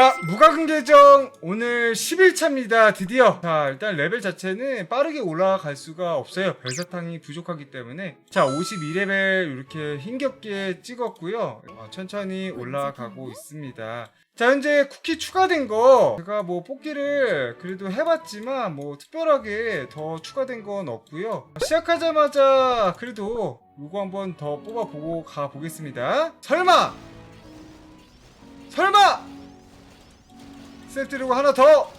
자, 무과금 계정 오늘 11차입니다. 드디어. 자, 일단 레벨 자체는 빠르게 올라갈 수가 없어요. 별사탕이 부족하기 때문에. 자, 52레벨 이렇게 힘겹게 찍었고요. 어, 천천히 올라가고 있습니다. 자, 현재 쿠키 추가된 거 제가 뭐 뽑기를 그래도 해봤지만 뭐 특별하게 더 추가된 건 없고요. 시작하자마자 그래도 이거 한번 더 뽑아보고 가보겠습니다. 설마! 설마! 세트리고 하나 더!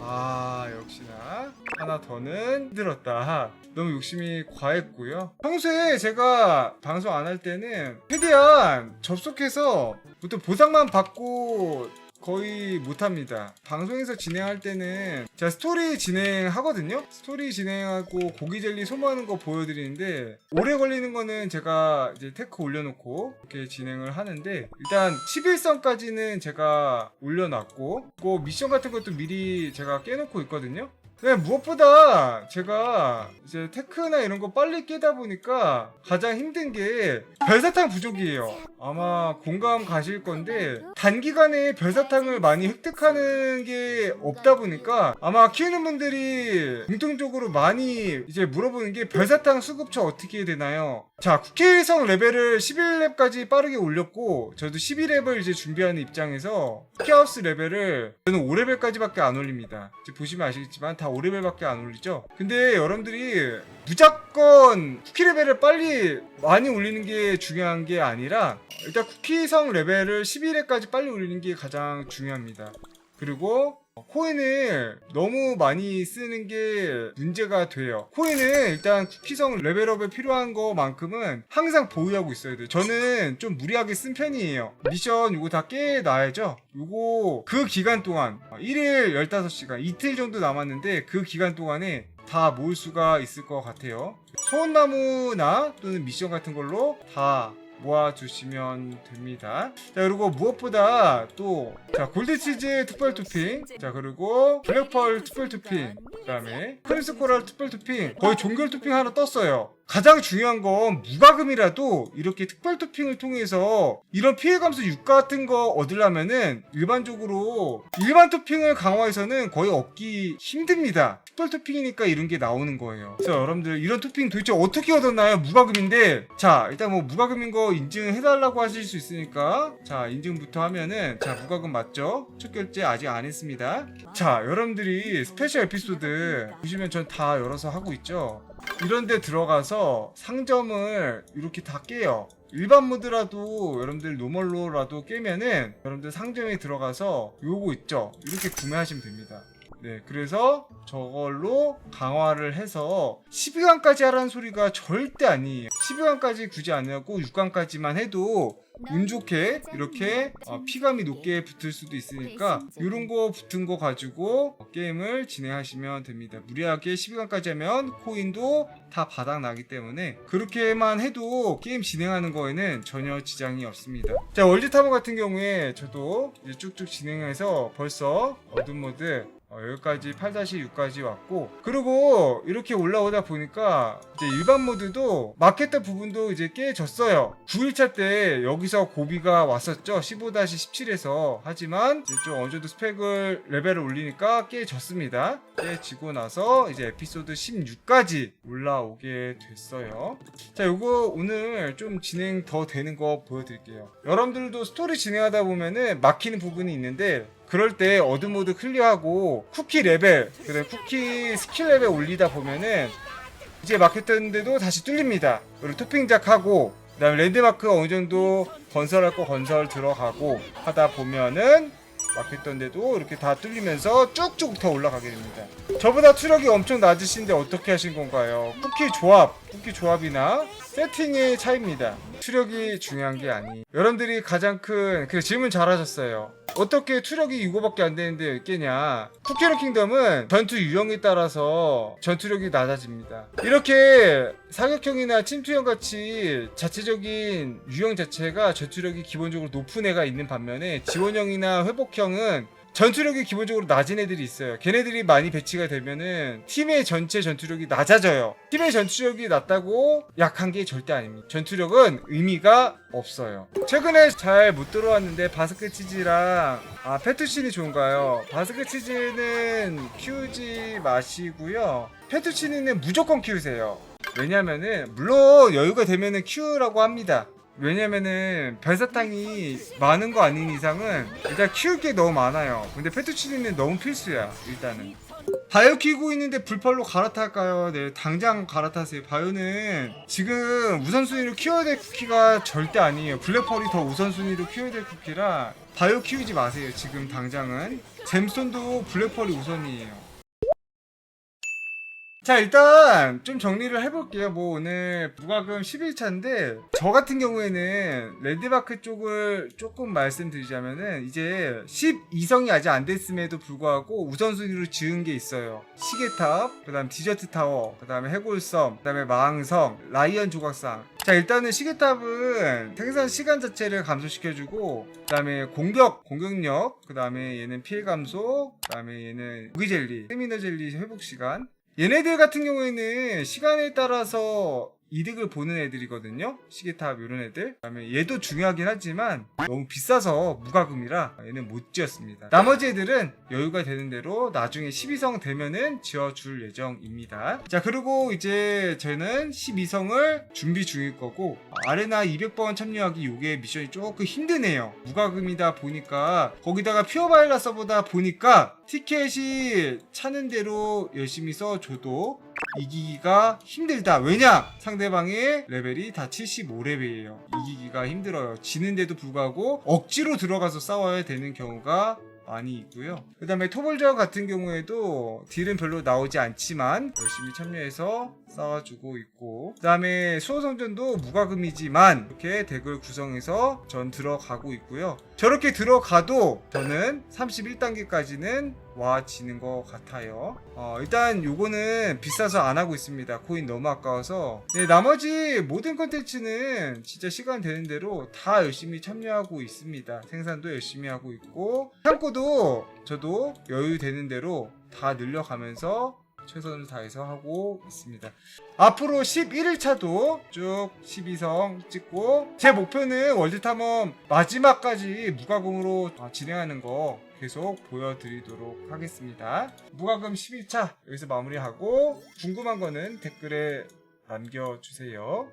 아, 역시나. 하나 더는 힘들었다. 너무 욕심이 과했고요. 평소에 제가 방송 안 할 때는 최대한 접속해서 보통 보상만 받고 거의 못합니다. 방송에서 진행할 때는 제가 스토리 진행하거든요. 스토리 진행하고 고기 젤리 소모하는 거 보여드리는데 오래 걸리는 거는 제가 이제 테크 올려놓고 이렇게 진행을 하는데 일단 11선까지는 제가 올려놨고 그 미션 같은 것도 미리 제가 깨놓고 있거든요. 네, 무엇보다 제가 이제 테크나 이런 거 빨리 깨다 보니까 가장 힘든 게 별사탕 부족이에요. 아마 공감 가실 건데 단기간에 별사탕을 많이 획득하는 게 없다 보니까 아마 키우는 분들이 공통적으로 많이 이제 물어보는 게 별사탕 수급처 어떻게 되나요? 자, 쿠키성 레벨을 11렙까지 빠르게 올렸고 저도 12렙을 이제 준비하는 입장에서 쿠키하우스 레벨을 저는 5레벨까지밖에 안 올립니다. 보시면 아시겠지만 다 5레벨밖에 안 올리죠. 근데 여러분들이 무조건 쿠키 레벨을 빨리 많이 올리는 게 중요한 게 아니라 일단 쿠키성 레벨을 11회까지 빨리 올리는 게 가장 중요합니다. 그리고 코인을 너무 많이 쓰는 게 문제가 돼요. 코인은 일단 쿠키성 레벨업에 필요한 것만큼은 항상 보유하고 있어야 돼요. 저는 좀 무리하게 쓴 편이에요. 미션 이거 다 깨놔야죠. 이거 그 기간 동안 1일 15시간, 이틀 정도 남았는데 그 기간 동안에 다 모을 수가 있을 것 같아요. 소원나무나 또는 미션 같은 걸로 다 모아주시면 됩니다. 자, 그리고 무엇보다 또, 자, 골드치즈 특별 토핑. 자, 그리고 블랙펄 특별 토핑. 그 다음에 크리스 코랄 특별 토핑. 거의 종결 토핑 하나 떴어요. 가장 중요한 건 무과금이라도 이렇게 특별 토핑을 통해서 이런 피해 감소 6 같은 거 얻으려면은 일반적으로 일반 토핑을 강화해서는 거의 얻기 힘듭니다. 특별 토핑이니까 이런 게 나오는 거예요. 그래서 여러분들 이런 토핑 도대체 어떻게 얻었나요? 무과금인데 자 일단 뭐 무과금인 거 인증해달라고 하실 수 있으니까 자 인증부터 하면은 자 무과금 맞죠? 첫 결제 아직 안 했습니다. 자 여러분들이 스페셜 에피소드 보시면 전 다 열어서 하고 있죠. 이런 데 들어가서 상점을 이렇게 다 깨요. 일반 모드라도 여러분들 노멀로라도 깨면은 여러분들 상점에 들어가서 요거 있죠. 이렇게 구매하시면 됩니다. 네, 그래서 저걸로 강화를 해서 12강까지 하라는 소리가 절대 아니에요. 12강까지 굳이 안 하고 6강까지만 해도 운 좋게 이렇게 어, 피감이 높게 붙을 수도 있으니까 이런 거 붙은 거 가지고 게임을 진행하시면 됩니다. 무리하게 12강까지 하면 코인도 다 바닥 나기 때문에 그렇게만 해도 게임 진행하는 거에는 전혀 지장이 없습니다. 자 월드 타워 같은 경우에 저도 쭉쭉 진행해서 벌써 어둠 모드 어, 여기까지 8-6까지 왔고 그리고 이렇게 올라오다 보니까 이제 일반 모드도 마켓터 부분도 이제 깨졌어요. 9일차 때 여기서 고비가 왔었죠. 15-17에서. 하지만 이제 좀 어느 정도 스펙을 레벨을 올리니까 깨졌습니다. 깨지고 나서 이제 에피소드 16까지 올라오게 됐어요. 자 요거 오늘 좀 진행 더 되는 거 보여드릴게요. 여러분들도 스토리 진행하다 보면은 막히는 부분이 있는데 그럴 때 어드 모드 클리어하고 쿠키 레벨 그다음 쿠키 스킬 레벨 올리다 보면은 이제 막혔던데도 다시 뚫립니다. 그리고 토핑작하고 그다음에 랜드마크 어느 정도 건설할 거 건설 들어가고 하다 보면은 막혔던데도 이렇게 다 뚫리면서 쭉쭉 더 올라가게 됩니다. 저보다 투력이 엄청 낮으신데 어떻게 하신 건가요? 쿠키 조합, 쿠키 조합이나 세팅의 차이입니다. 투력이 중요한 게 아니. 여러분들이 가장 큰 그래 질문 잘하셨어요. 어떻게 투력이 이거밖에 안 되는데 깨냐? 쿠키런 킹덤은 전투 유형에 따라서 전투력이 낮아집니다. 이렇게 사격형이나 침투형 같이 자체적인 유형 자체가 전투력이 기본적으로 높은 애가 있는 반면에 지원형이나 회복형은 전투력이 기본적으로 낮은 애들이 있어요. 걔네들이 많이 배치가 되면은 팀의 전체 전투력이 낮아져요. 팀의 전투력이 낮다고 약한 게 절대 아닙니다. 전투력은 의미가 없어요. 최근에 잘 못 들어왔는데 바스크 치즈랑 아 페투치니 좋은가요? 바스크 치즈는 키우지 마시고요. 페투치니는 무조건 키우세요. 왜냐면은 물론 여유가 되면은 키우라고 합니다. 왜냐면은 별사탕이 많은 거 아닌 이상은 일단 키울 게 너무 많아요. 근데 페투치니는 너무 필수야 일단은. 바이오 키고 있는데 불팔로 갈아탈까요? 네, 당장 갈아타세요. 바이오는 지금 우선순위로 키워야 될 쿠키가 절대 아니에요. 블랙펄이 더 우선순위로 키워야 될 쿠키라 바이오 키우지 마세요. 지금 당장은. 잼스톤도 블랙펄이 우선이에요. 자 일단 좀 정리를 해볼게요. 뭐 오늘 무과금 11차인데 저 같은 경우에는 랜드마크 쪽을 조금 말씀드리자면은 이제 12성이 아직 안 됐음에도 불구하고 우선순위로 지은 게 있어요. 시계탑 그 다음 디저트 타워 그 다음에 해골섬 그 다음에 마항성 라이언 조각상. 자 일단은 시계탑은 생산 시간 자체를 감소시켜주고 그 다음에 공격 공격력 그 다음에 얘는 피해 감소 그 다음에 얘는 무기 젤리 세미너 젤리 회복 시간 얘네들 같은 경우에는 시간에 따라서 이득을 보는 애들이거든요. 시계탑 이런 애들. 그다음에 얘도 중요하긴 하지만 너무 비싸서 무과금이라 얘는 못 지었습니다. 나머지 애들은 여유가 되는 대로 나중에 12성 되면은 지어줄 예정입니다. 자 그리고 이제 저는 12성을 준비 중일 거고 아레나 200번 참여하기 요게 미션이 조금 힘드네요. 무과금이다 보니까 거기다가 퓨어바일라 서버다 보니까 티켓이 차는 대로 열심히 써줘도 이기기가 힘들다. 왜냐? 상대방의 레벨이 다 75레벨이에요. 이기기가 힘들어요. 지는데도 불구하고 억지로 들어가서 싸워야 되는 경우가 많이 있고요. 그 다음에 토벌저 같은 경우에도 딜은 별로 나오지 않지만 열심히 참여해서 싸워주고 있고 그 다음에 수호성전도 무과금이지만 이렇게 덱을 구성해서 전 들어가고 있고요. 저렇게 들어가도 저는 31단계까지는 와지는 것 같아요. 어, 일단 요거는 비싸서 안 하고 있습니다. 코인 너무 아까워서. 네, 나머지 모든 컨텐츠는 진짜 시간 되는 대로 다 열심히 참여하고 있습니다. 생산도 열심히 하고 있고 창고도 저도 여유 되는 대로 다 늘려가면서 최선을 다해서 하고 있습니다. 앞으로 11일차도 쭉 12성 찍고 제 목표는 월드탐험 마지막까지 무과금으로 어, 진행하는 거 계속 보여드리도록 하겠습니다. 무과금 11차 여기서 마무리하고 궁금한 거는 댓글에 남겨주세요.